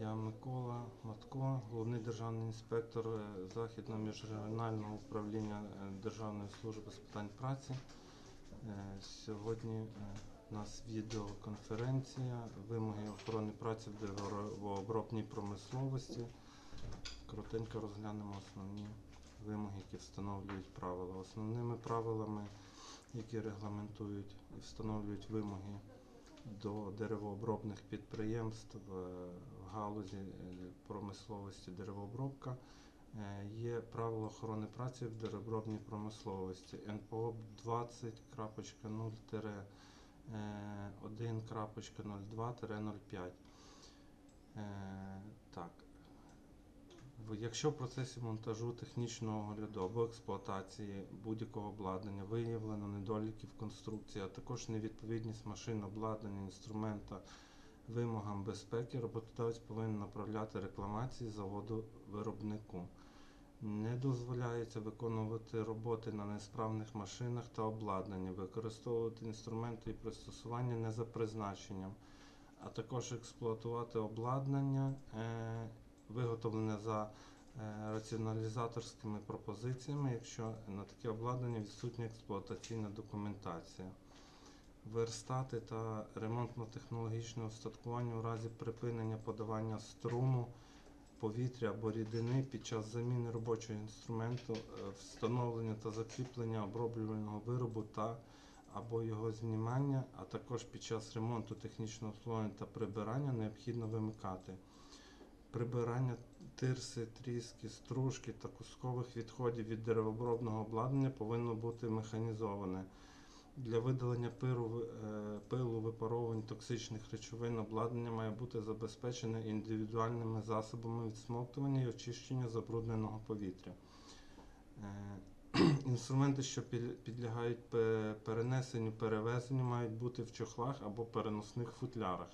Я Микола Матко, головний державний інспектор е, Західного міжрегіонального управління е, Державної служби з питань праці. Е, Сьогодні у нас відеоконференція вимоги охорони праці в деревообробній промисловості. Коротенько розглянемо основні вимоги, які встановлюють правила. Основними правилами, які регламентують і встановлюють вимоги до деревообробних підприємств е, в галузі е, промисловості деревообробка е, є правила охорони праці в деревообробній промисловості НПО 20.0-1.02-05. Е, Так. Якщо в процесі монтажу технічного огляду або експлуатації будь-якого обладнання виявлено недоліки в конструкції, а також невідповідність машин, обладнання, інструмента вимогам безпеки, роботодавець повинен направляти рекламації заводу виробнику. Не дозволяється виконувати роботи на несправних машинах та обладнанні, використовувати інструменти і пристосування не за призначенням, а також експлуатувати обладнання, е, виготовлене за е, раціоналізаторськими пропозиціями, якщо на таке обладнання відсутня експлуатаційна документація. Верстати та ремонтно-технологічне устаткування у разі припинення подавання струму, повітря або рідини під час заміни робочого інструменту, е, встановлення та закріплення оброблювального виробу та або його знімання, а також під час ремонту технічного обслуговування та прибирання необхідно вимикати. Прибирання тирси, тріски, стружки та кускових відходів від деревообробного обладнання повинно бути механізоване. Для видалення пиру, е, пилу, випаровувань токсичних речовин обладнання має бути забезпечене індивідуальними засобами відсмоктування і очищення забрудненого повітря. Е, Інструменти, що підлягають перенесенню, перевезенню, мають бути в чохлах або переносних футлярах.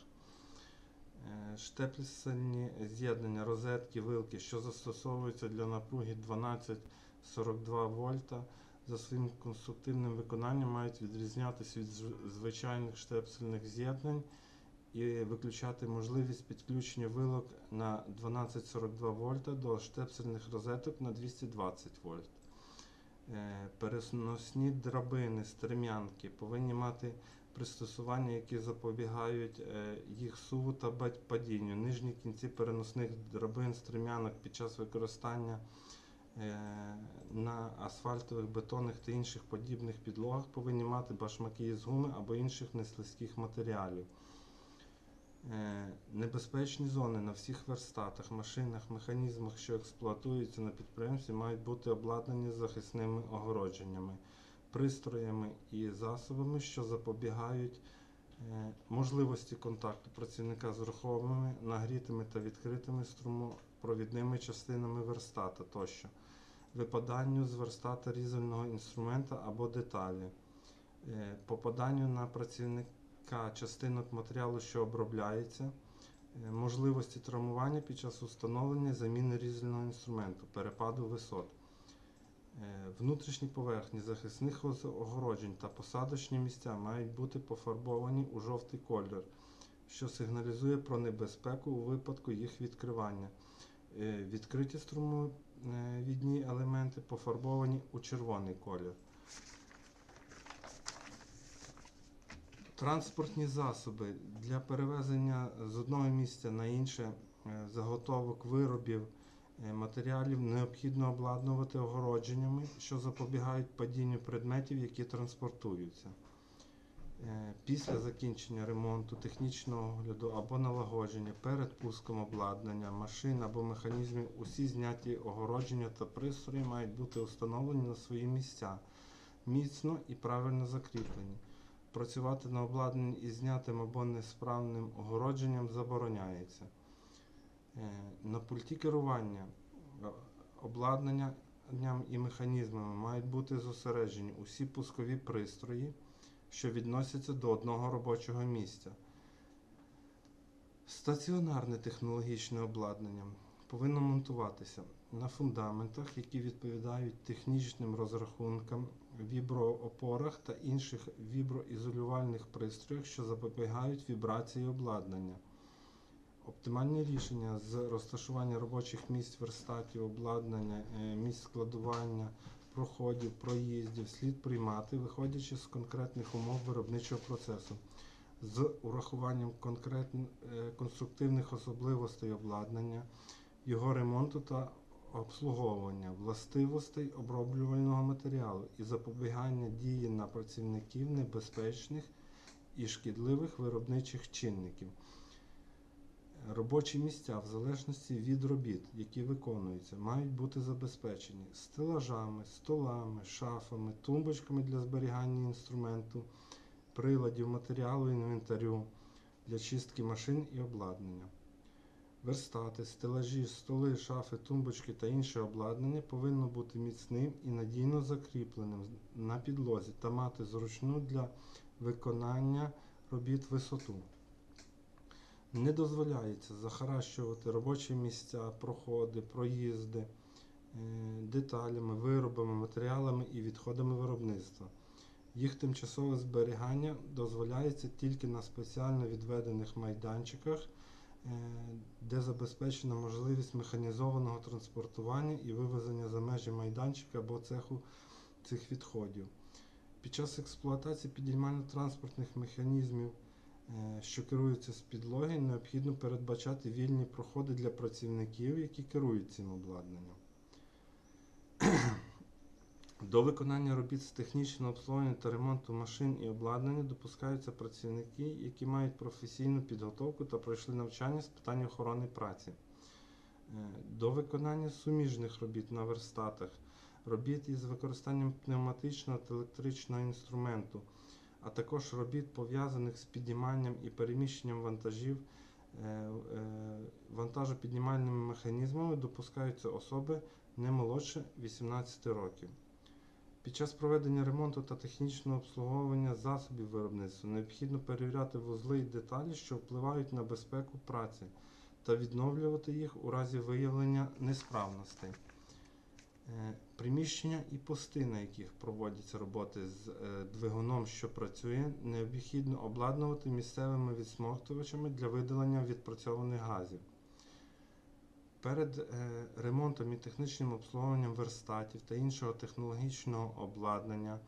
Е, Штеплісельні з'єднання, розетки, вилки, що застосовуються для напруги 12-42 вольта, за своїм конструктивним виконанням мають відрізнятися від звичайних штепсельних з'єднань і виключати можливість підключення вилок на 12-42 вольта до штепсельних розеток на 220 вольт. Е, Переносні драбини, стрем'янки повинні мати пристосування, які запобігають е, їх суву та падінню. Нижні кінці переносних драбин, стрем'янок під час використання е, на асфальтових, бетонних та інших подібних підлогах повинні мати башмаки із гуми або інших неслизьких матеріалів. Е, Небезпечні зони на всіх верстатах, машинах, механізмах, що експлуатуються на підприємстві, мають бути обладнані захисними огородженнями, пристроями і засобами, що запобігають е, можливості контакту працівника з рухомими, нагрітими та відкритими струмопровідними частинами верстата тощо, випаданню з верстата різального інструмента або деталі, е, попаданню на працівника частинок матеріалу, що обробляється, е, можливості травмування під час установлення заміни різального інструменту, перепаду висот. Е, Внутрішні поверхні захисних огороджень та посадочні місця мають бути пофарбовані у жовтий колір, що сигналізує про небезпеку у випадку їх відкривання. Е, Відкриті струмовідні елементи пофарбовані у червоний колір. Транспортні засоби для перевезення з одного місця на інше е, заготовок виробів е, матеріалів необхідно обладнувати огородженнями, що запобігають падінню предметів, які транспортуються. Е, Після закінчення ремонту, технічного огляду або налагодження перед пуском обладнання, машин або механізмів усі зняті огородження та пристрої мають бути установлені на свої місця, міцно і правильно закріплені. Працювати на обладнанні із знятим або несправним огородженням забороняється. Е, На пульті керування е, обладнанням і механізмами мають бути зосереджені усі пускові пристрої, що відносяться до одного робочого місця. Стаціонарне технологічне обладнання повинно монтуватися на фундаментах, які відповідають технічним розрахункам, віброопорах та інших віброізолювальних пристроях, що запобігають вібрації обладнання. Оптимальні рішення з розташування робочих місць, верстатів, обладнання, е, місць складування, проходів, проїздів слід приймати, виходячи з конкретних умов виробничого процесу, з урахуванням е, конструктивних особливостей обладнання, його ремонту та обслуговування, властивостей оброблювального матеріалу і запобігання дії на працівників небезпечних і шкідливих виробничих чинників. Робочі місця, в залежності від робіт, які виконуються, мають бути забезпечені стелажами, столами, шафами, тумбочками для зберігання інструменту, приладів, матеріалу, інвентарю для чистки машин і обладнання. Верстати, стелажі, столи, шафи, тумбочки та інше обладнання повинно бути міцним і надійно закріпленим на підлозі та мати зручну для виконання робіт висоту. Не дозволяється захаращувати робочі місця, проходи, проїзди е, деталями, виробами, матеріалами і відходами виробництва. Їх тимчасове зберігання дозволяється тільки на спеціально відведених майданчиках, е, де забезпечена можливість механізованого транспортування і вивезення за межі майданчика або цеху цих відходів. Під час експлуатації підіймально-транспортних механізмів що керуються з підлоги, необхідно передбачати вільні проходи для працівників, які керують цим обладнанням. До виконання робіт з технічного обслуговування та ремонту машин і обладнання допускаються працівники, які мають професійну підготовку та пройшли навчання з питань охорони праці. Е, До виконання суміжних робіт на верстатах, робіт із використанням пневматичного та електричного інструменту, а також робіт пов'язаних з підніманням і переміщенням вантажів е, е, вантажопіднімальними механізмами допускаються особи не молодше 18 років. Під час проведення ремонту та технічного обслуговування засобів виробництва необхідно перевіряти вузли і деталі, що впливають на безпеку праці, та відновлювати їх у разі виявлення несправностей. Приміщення і пости, на яких проводяться роботи з е, двигуном, що працює, необхідно обладнувати місцевими відсмоктувачами для видалення відпрацьованих газів. Перед е, ремонтом і технічним обслуговуванням верстатів та іншого технологічного обладнання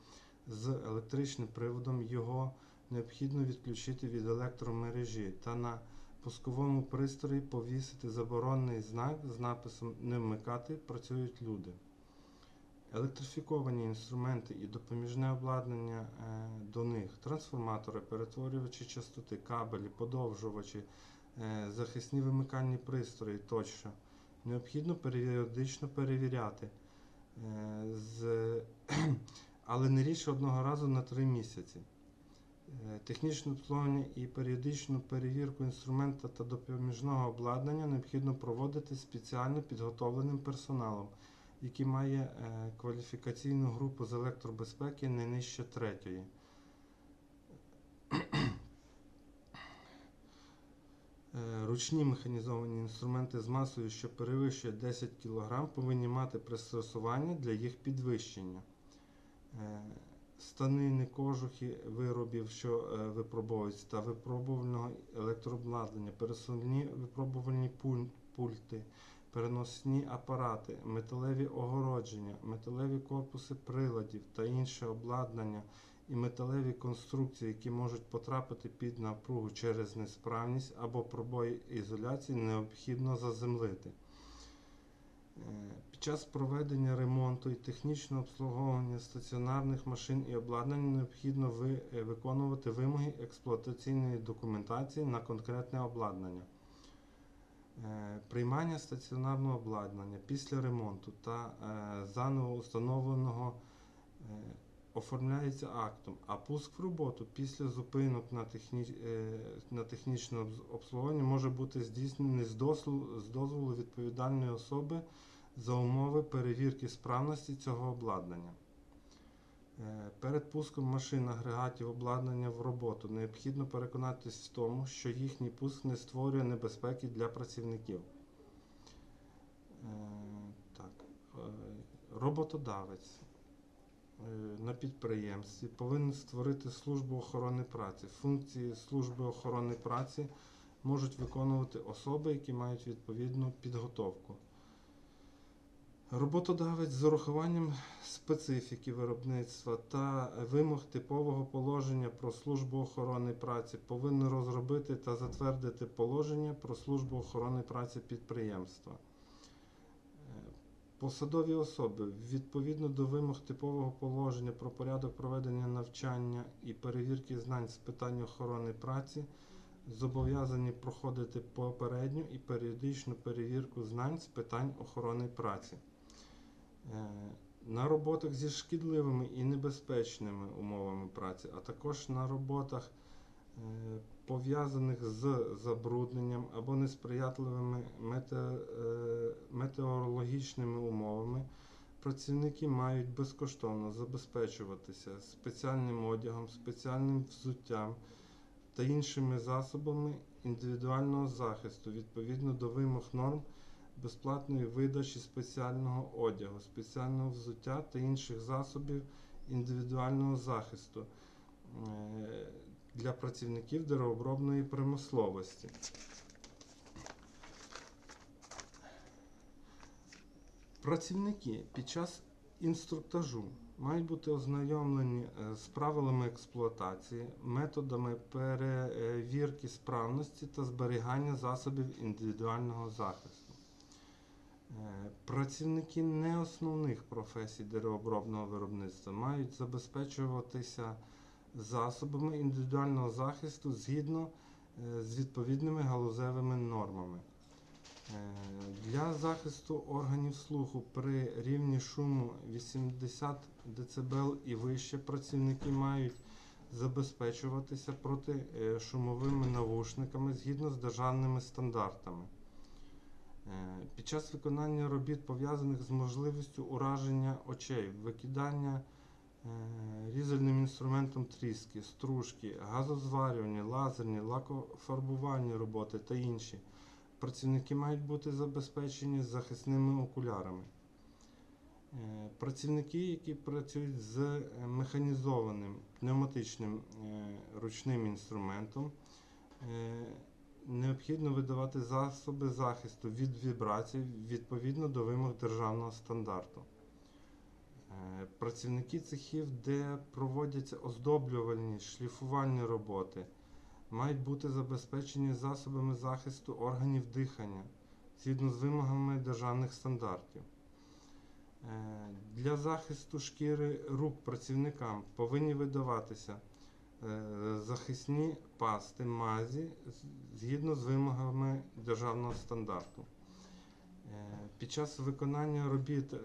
з електричним приводом його необхідно відключити від електромережі та на пусковому пристрої повісити заборонений знак з написом Не вмикати працюють люди. Електрифіковані інструменти і допоміжне обладнання е, до них, трансформатори, перетворювачі частоти, кабелі, подовжувачі, е, захисні вимикальні пристрої тощо. Необхідно періодично перевіряти, е, але не рідше одного разу на три місяці. Технічне обслуговування і періодичну перевірку інструмента та допоміжного обладнання необхідно проводити спеціально підготовленим персоналом, який має е, кваліфікаційну групу з електробезпеки не нижче третьої. Е, Ручні механізовані інструменти з масою, що перевищує 10 кг, повинні мати пристосування для їх підвищення. Е, Станини, кожухи виробів, що випробовуються, та випробувального електрообладнання, пересувні випробувальні пульти, переносні апарати, металеві огородження, металеві корпуси приладів та інше обладнання і металеві конструкції, які можуть потрапити під напругу через несправність або пробої ізоляції, необхідно заземлити. Е, Під час проведення ремонту і технічного обслуговування стаціонарних машин і обладнання необхідно е, виконувати вимоги експлуатаційної документації на конкретне обладнання. Е, Приймання стаціонарного обладнання після ремонту та е, заново установленого е, оформляється актом, а пуск в роботу після зупинок на, техні... на технічне обслуговування може бути здійснений з дозволу, з дозволу відповідальної особи за умови перевірки справності цього обладнання. Е, Перед пуском машин, агрегатів, обладнання в роботу необхідно переконатись в тому, що їхній пуск не створює небезпеки для працівників. Е, Так. е, Роботодавець на підприємстві повинен створити службу охорони праці. Функції служби охорони праці можуть виконувати особи, які мають відповідну підготовку. Роботодавець з урахуванням специфіки виробництва та вимог типового положення про службу охорони праці повинен розробити та затвердити положення про службу охорони праці підприємства. Посадові особи відповідно до вимог типового положення про порядок проведення навчання і перевірки знань з питань охорони праці зобов'язані проходити попередню і періодичну перевірку знань з питань охорони праці. Е, На роботах зі шкідливими і небезпечними умовами праці, а також на роботах, е, пов'язаних з забрудненням або несприятливими е, метеорологічними умовами, працівники мають безкоштовно забезпечуватися спеціальним одягом, спеціальним взуттям та іншими засобами індивідуального захисту відповідно до вимог норм безплатної видачі спеціального одягу, спеціального взуття та інших засобів індивідуального захисту е, для працівників деревообробної промисловості. Працівники під час інструктажу мають бути ознайомлені е, з правилами експлуатації, методами перевірки справності та зберігання засобів індивідуального захисту. Е, Працівники не основних професій деревообробного виробництва мають забезпечуватися засобами індивідуального захисту згідно е, з відповідними галузевими нормами. Е, Для захисту органів слуху при рівні шуму 80 дБ і вище працівники мають забезпечуватися проти шумовими навушниками згідно з державними стандартами. Е, Під час виконання робіт, пов'язаних з можливістю ураження очей, викидання е, різальним інструментом тріски, стружки, газозварювання, лазерні, лакофарбувальні роботи та інші, працівники мають бути забезпечені захисними окулярами. Е, Працівники, які працюють з механізованим пневматичним ручним інструментом, необхідно видавати засоби захисту від вібрацій відповідно до вимог державного стандарту. Е, Працівники цехів, де проводяться оздоблювальні шліфувальні роботи, мають бути забезпечені засобами захисту органів дихання згідно з вимогами державних стандартів. Е, Для захисту шкіри рук працівникам повинні видаватися захисні пасти мазі згідно з вимогами державного стандарту. Е, Під час виконання робіт е,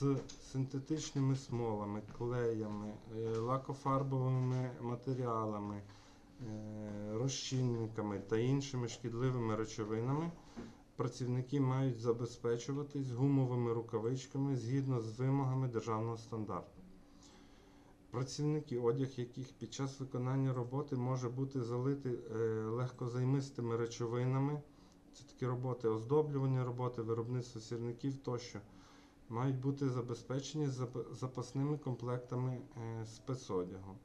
з синтетичними смолами, клеями, е, лакофарбовими матеріалами, е, розчинниками та іншими шкідливими речовинами працівники мають забезпечуватись гумовими рукавичками згідно з вимогами державного стандарту. Працівники, одяг яких під час виконання роботи може бути залитий е, легкозаймистими речовинами, це такі роботи оздоблювання роботи, виробництво сірників тощо, мають бути забезпечені запасними комплектами е, спецодягу.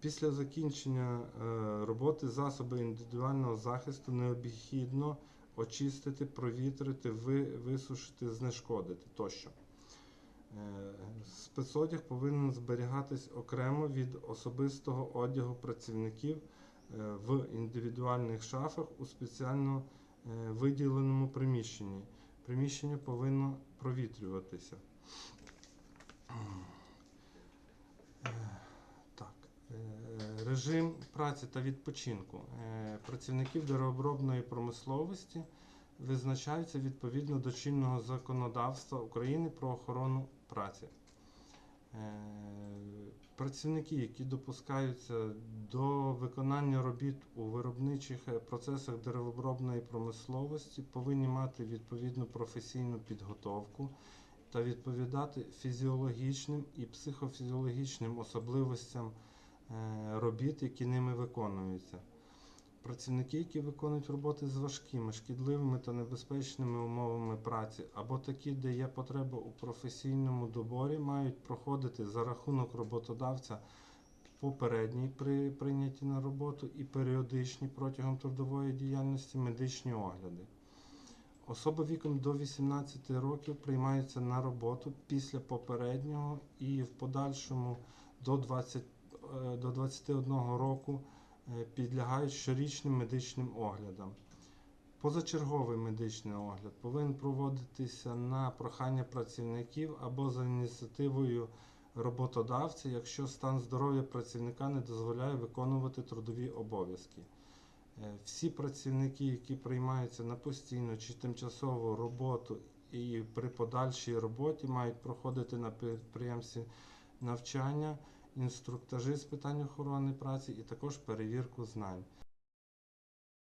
Після закінчення е, роботи засоби індивідуального захисту необхідно очистити, провітрити, висушити, знешкодити тощо. Е, Спецодяг повинен зберігатись окремо від особистого одягу працівників е, в індивідуальних шафах у спеціально е, виділеному приміщенні. Приміщення повинно провітрюватися. Так. Режим праці та відпочинку працівників деревообробної промисловості визначаються відповідно до чинного законодавства України про охорону праці. Е, Працівники, які допускаються до виконання робіт у виробничих е, процесах деревообробної промисловості, повинні мати відповідну професійну підготовку та відповідати фізіологічним і психофізіологічним особливостям е, робіт, які ними виконуються. Працівники, які виконують роботи з важкими, шкідливими та небезпечними умовами праці, або такі, де є потреба у професійному доборі, мають проходити за рахунок роботодавця попередній при прийнятті на роботу і періодичні протягом трудової діяльності медичні огляди. Особи віком до 18 років приймаються на роботу після попереднього і в подальшому до, 20, е, до 21 року підлягають щорічним медичним оглядам. Позачерговий медичний огляд повинен проводитися на прохання працівників або за ініціативою роботодавця, якщо стан здоров'я працівника не дозволяє виконувати трудові обов'язки. Е, Всі працівники, які приймаються на постійну чи тимчасову роботу і при подальшій роботі, мають проходити на підприємстві навчання, інструктажі з питань охорони праці і також перевірку знань.